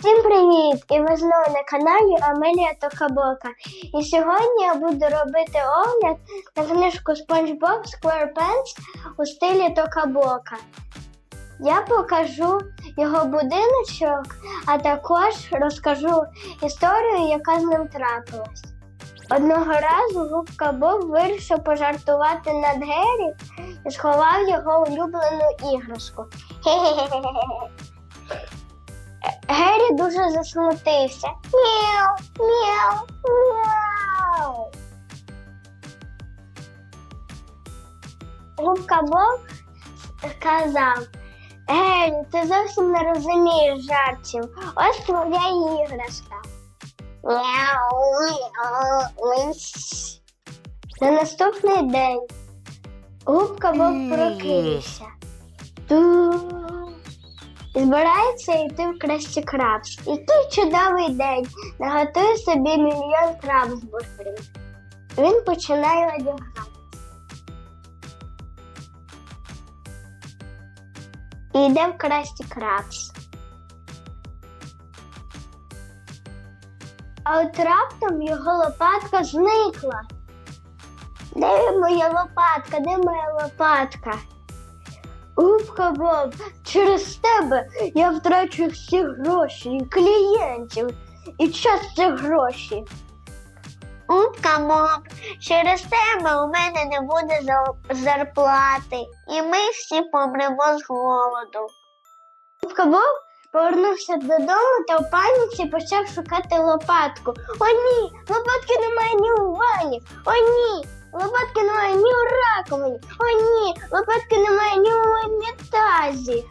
Всім привіт! І ви знову на каналі Амелія Токабока. І сьогодні я буду робити огляд на книжку SpongeBob SquarePants у стилі Токабока. Я покажу його будиночок, а також розкажу історію, яка з ним трапилась. Одного разу губка Боб вирішив пожартувати над Гері і сховав його улюблену іграшку. Хе-хе-хе. Гері дуже засмутився. Мяу, мяу, мяу. Губка Боб сказав, Гері, ти зовсім не розумієш жартів. Ось твоя іграшка. Мяу, мяу. На наступний день губка Боб прокинувся. Збирається йти в Красті Крабс. Який чудовий день. Наготує собі мільйон крабсбургерів. Він починає одягати. І йде в Красті Крабс. А от раптом його лопатка зникла. Де моя лопатка? Де моя лопатка? Губка Боб, через тебе я втрачу всі гроші і клієнтів і час це гроші. Губка Боб, через тебе у мене не буде зарплати, і ми всі помремо з голоду. Губка Боб повернувся додому та в паніці почав шукати лопатку. О, ні, лопатки немає ні у ванні. О, ні, лопатки немає ні у раковині. О, ні, лопатки немає ні у унітазі.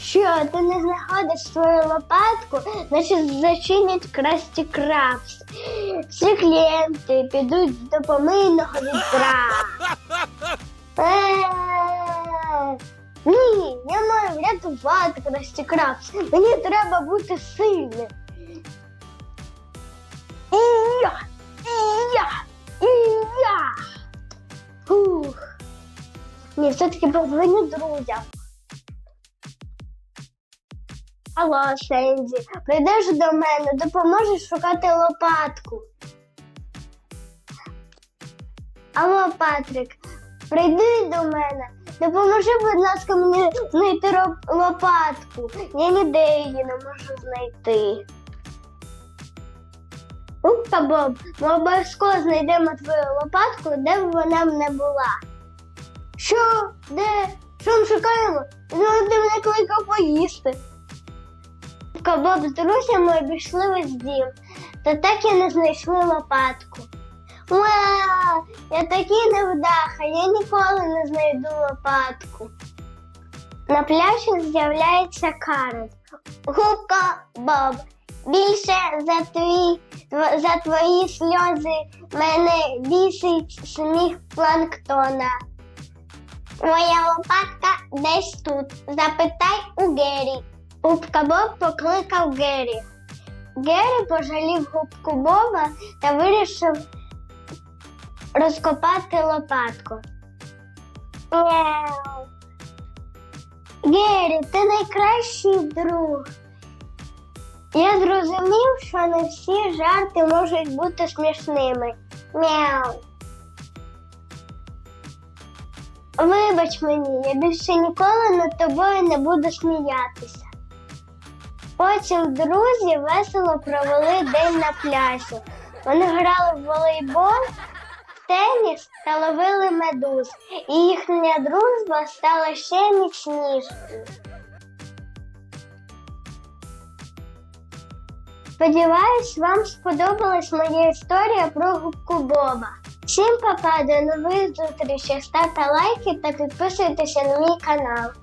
Що, ти не знаходиш свою лопатку, значить зачинять красті крабс. Всі клієнти підуть з допомийного відра. Ні, я маю врятувати красті. Мені треба бути сильним. І я, і я, і я. Фух. Ні, все-таки подзвоню друзям. Алло, Сенді, прийдеш до мене, допоможеш шукати лопатку. Алло, Патрик, прийди до мене. Допоможи, будь ласка, мені знайти лопатку. Я ніде її не можу знайти. Губка Боб, ми обов'язково знайдемо твою лопатку, де б вона б не була. Що? Де? Що ми шукаємо? Ну, ти мене кликав поїсти. Губка з друзями обійшли весь дім, та так і не знайшли лопатку. Вау! Я такий невдаха, я ніколи не знайду лопатку. На пляжі з'являється Карен. Губка Боб. Більше за твої, за твої сльози мене бісить сміх планктона. Моя лопатка десь тут. Запитай у Гері. Губка Боб покликав Гері. Гері пожалів губку Боба та вирішив розкопати лопатку. Мяу. Гері, ти найкращий друг. Я зрозумів, що не всі жарти можуть бути смішними. Мяу. Вибач мені, я більше ніколи над тобою не буду сміятися. Потім друзі весело провели день на пляжі. Вони грали в волейбол, теніс та ловили медуз, і їхня дружба стала ще міцнішою. Сподіваюсь, вам сподобалась моя історія про губку Боба. Всім папа, до нових зустрічей, ставте лайки та підписуйтеся на мій канал.